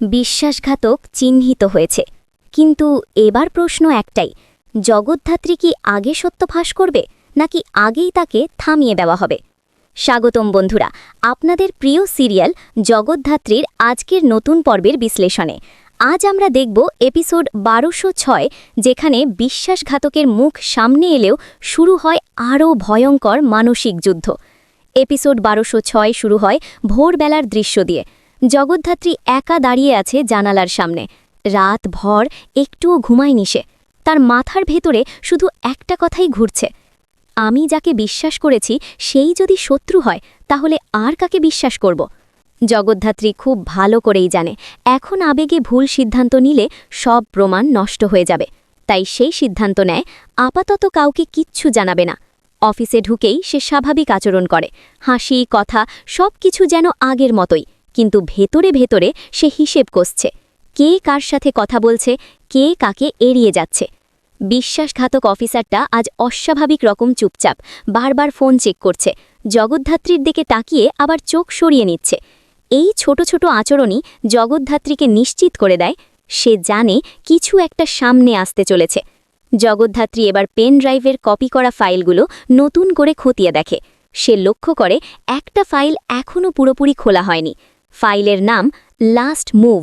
বিশ্বাসঘাতক চিহ্নিত হয়েছে। কিন্তু এবার প্রশ্ন একটাই, জগদ্ধাত্রী কি আগে সত্য ফাঁস করবে, নাকি আগেই তাকে থামিয়ে দেওয়া হবে? স্বাগতম বন্ধুরা, আপনাদের প্রিয় সিরিয়াল জগদ্ধাত্রীর আজকের নতুন পর্বের বিশ্লেষণে। আজ আমরা দেখব এপিসোড বারোশো ছয়, যেখানে বিশ্বাসঘাতকের মুখ সামনে এলেও শুরু হয় আরও ভয়ঙ্কর মানসিক যুদ্ধ। এপিসোড বারোশো ছয় শুরু হয় ভোরবেলার দৃশ্য দিয়ে। জগদ্ধাত্রী একা দাঁড়িয়ে আছে জানালার সামনে। রাত ভর একটুও ঘুমায়নি সে। তার মাথার ভেতরে শুধু একটা কথাই ঘুরছে। আমি যাকে বিশ্বাস করেছি, সেই যদি শত্রু হয়, তাহলে আর কাকে বিশ্বাস করব? জগদ্ধাত্রী খুব ভালো করেই জানে। এখন আবেগে ভুল সিদ্ধান্ত নিলে সব প্রমাণ নষ্ট হয়ে যাবে। তাই সেই সিদ্ধান্ত নেয়, আপাতত কাউকে কিচ্ছু জানাবে না। অফিসে ঢুকেই সে স্বাভাবিক আচরণ করে। হাসি, কথা সব কিছু যেন আগের মতোই। কিন্তু ভেতরে ভেতরে সে হিসেব কষছে। কে কার সাথে কথা বলছে, কে কাকে এড়িয়ে যাচ্ছে। বিশ্বাসঘাতক অফিসারটা আজ অস্বাভাবিক রকম চুপচাপ, বারবার ফোন চেক করছে। জগদ্ধাত্রীর দিকে তাকিয়ে আবার চোখ সরিয়ে নিচ্ছে। এই ছোট ছোট আচরণই জগদ্ধাত্রীকে নিশ্চিত করে দেয়, সে জানে কিছু একটা সামনে আসতে চলেছে। জগদ্ধাত্রী এবার পেন ড্রাইভের কপি করা ফাইলগুলো নতুন করে খতিয়ে দেখে। সে লক্ষ্য করে একটা ফাইল এখনও পুরোপুরি খোলা হয়নি। ফাইলের নাম লাস্ট মুভ।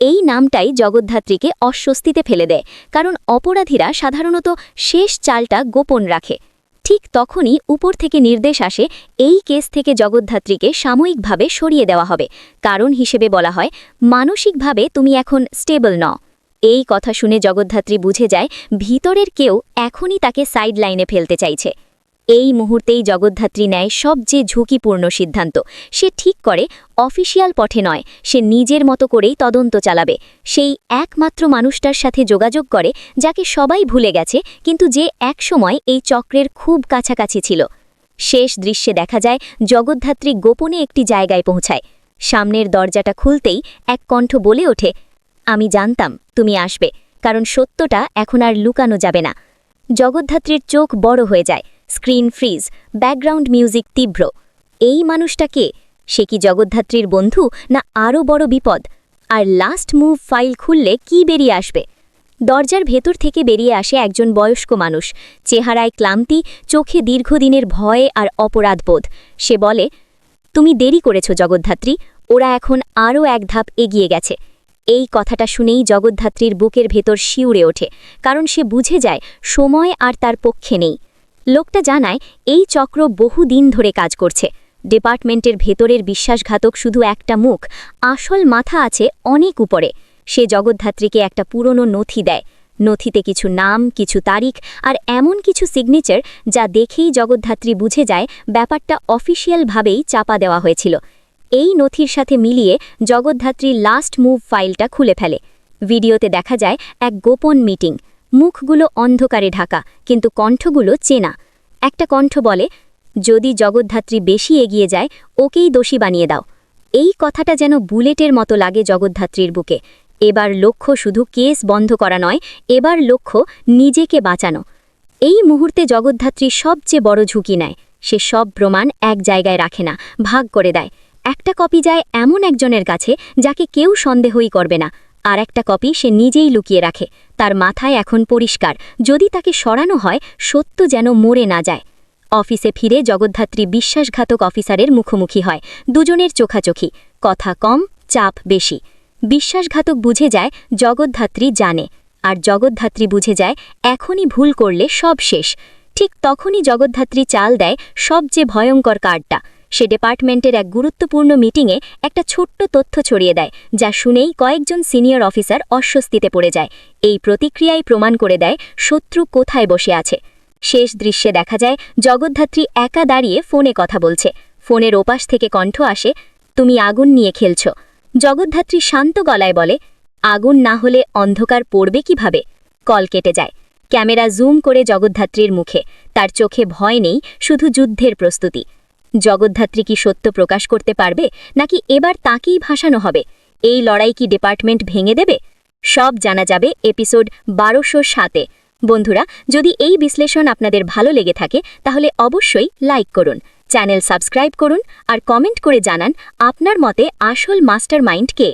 এই নামটাই জগদ্ধাত্রীকে অস্বস্তিতে ফেলে দেয়, কারণ অপরাধীরা সাধারণত শেষ চালটা গোপন রাখে। ঠিক তখনই উপর থেকে নির্দেশ আসে, এই কেস থেকে জগদ্ধাত্রীকে সাময়িকভাবে সরিয়ে দেওয়া হবে। কারণ হিসেবে বলা হয়, মানসিকভাবে তুমি এখন স্টেবল ন এই কথা শুনে জগদ্ধাত্রী বুঝে যায়, ভিতরের কেউ এখনই তাকে সাইড লাইনে ফেলতে চাইছে। এই মুহূর্তেই জগদ্ধাত্রী নেয় সবচেয়ে ঝুঁকিপূর্ণ সিদ্ধান্ত। সে ঠিক করে, অফিসিয়াল পথে নয়, সে নিজের মতো করেই তদন্ত চালাবে। সেই একমাত্র মানুষটার সাথে যোগাযোগ করে, যাকে সবাই ভুলে গেছে, কিন্তু যে একসময় এই চক্রের খুব কাছাকাছি ছিল। শেষ দৃশ্যে দেখা যায়, জগদ্ধাত্রী গোপনে একটি জায়গায় পৌঁছায়। সামনের দরজাটা খুলতেই এক কণ্ঠ বলে ওঠে, আমি জানতাম তুমি আসবে, কারণ সত্যটা এখন আর লুকানো যাবে না। জগদ্ধাত্রীর চোখ বড় হয়ে যায়। স্ক্রিন ফ্রিজ, ব্যাকগ্রাউন্ড মিউজিক তীব্র। এই মানুষটা কে সে কি জগদ্ধাত্রীর বন্ধু না আরও বড় বিপদ? আর লাস্ট মুভ ফাইল খুললে কি বেরিয়ে আসবে? দরজার ভেতর থেকে বেরিয়ে আসে একজন বয়স্ক মানুষ। চেহারায় ক্লান্তি, চোখে দীর্ঘদিনের ভয় আর অপরাধবোধ সে বলে, তুমি দেরি করেছ জগদ্ধাত্রী, ওরা এখন আরও এক ধাপ এগিয়ে গেছে। এই কথাটা শুনেই জগদ্ধাত্রীর বুকের ভেতর শিউরে ওঠে, কারণ সে বুঝে যায়, সময় আর তার পক্ষে নেই। লোকটা জানায়, এই চক্র বহু দিন ধরে কাজ করছে। ডিপার্টমেন্টের ভেতরের বিশ্বাসঘাতক শুধু একটা মুখ, আসল মাথা আছে অনেক উপরে। সে জগদ্ধাত্রীকে একটা পুরনো নথি দেয়। নথিতে কিছু নাম, কিছু তারিখ আর এমন কিছু সিগনেচার যা দেখেই জগদ্ধাত্রী বুঝে যায় ব্যাপারটা অফিসিয়ালভাবেই চাপা দেওয়া হয়েছিল। এই নথির সাথে মিলিয়ে জগদ্ধাত্রী লাস্ট মুভ ফাইলটা খুলে ফেলে। ভিডিওতে দেখা যায় এক গোপন মিটিং মুখগুলো অন্ধকারে ঢাকা, কিন্তু কণ্ঠগুলো চেনা। একটা কণ্ঠ বলে, যদি জগদ্ধাত্রী বেশি এগিয়ে যায়, ওকেই দোষী বানিয়ে দাও। এই কথাটা যেন বুলেটের মতো লাগে জগদ্ধাত্রীর বুকে। এবার লক্ষ্য শুধু কেস বন্ধ করা নয়, এবার লক্ষ্য নিজেকে বাঁচানো। এই মুহূর্তে জগদ্ধাত্রী সবচেয়ে বড় ঝুঁকি নেয়। সে সব প্রমাণ এক জায়গায় রাখে না, ভাগ করে দেয়। একটা কপি যায় এমন একজনের কাছে, যাকে কেউ সন্দেহই করবে না। আর একটা কপি সে নিজেই লুকিয়ে রাখে। তার মাথায় এখন পরিষ্কার। যদি তাকে সরানো হয়, সত্য যেন মরে না যায়। অফিসে ফিরে জগদ্ধাত্রী বিশ্বাসঘাতক অফিসারের মুখোমুখি হয়। দুজনের চোখাচোখি। কথা কম, চাপ বেশি। বিশ্বাসঘাতক বুঝে যায়, জগদ্ধাত্রী জানে। আর জগদ্ধাত্রী বুঝে যায়, এখনই ভুল করলে সব শেষ। ঠিক তখনই জগদ্ধাত্রী চাল দেয় সবচেয়ে ভয়ঙ্কর কার্ডটা। সে ডিপার্টমেন্টের এক গুরুত্বপূর্ণ মিটিংয়ে একটা ছোট্ট তথ্য ছড়িয়ে দেয়, যা শুনেই কয়েকজন সিনিয়র অফিসার অস্বস্তিতে পড়ে যায়। এই প্রতিক্রিয়াই প্রমাণ করে দেয় শত্রু কোথায় বসে আছে। শেষ দৃশ্যে দেখা যায় জগদ্ধাত্রী একা দাঁড়িয়ে ফোনে কথা বলছে। ফোনের ওপাশ থেকে কণ্ঠ আসে, তুমি আগুন নিয়ে খেলছ। জগদ্ধাত্রী শান্ত গলায় বলে, আগুন না হলে অন্ধকার পড়বে কীভাবে? কল কেটে যায়। ক্যামেরা জুম করে জগদ্ধাত্রীর মুখে। তার চোখে ভয় নেই, শুধু যুদ্ধের প্রস্তুতি। জগদ্ধাত্রী কি সত্য প্রকাশ করতে পারবে, নাকি এবার তাকেই ভাসানো হবে? এই লড়াই কি ডিপার্টমেন্ট ভেঙে দেবে? সব জানা যাবে এপিসোড বারোশো সাতে। বন্ধুরা, যদি এই বিশ্লেষণ আপনাদের ভালো লেগে থাকে, তাহলে অবশ্যই লাইক করুন চ্যানেল সাবস্ক্রাইব করুন, আর কমেন্ট করে জানান আপনার মতে আসল মাস্টার মাইন্ড কে।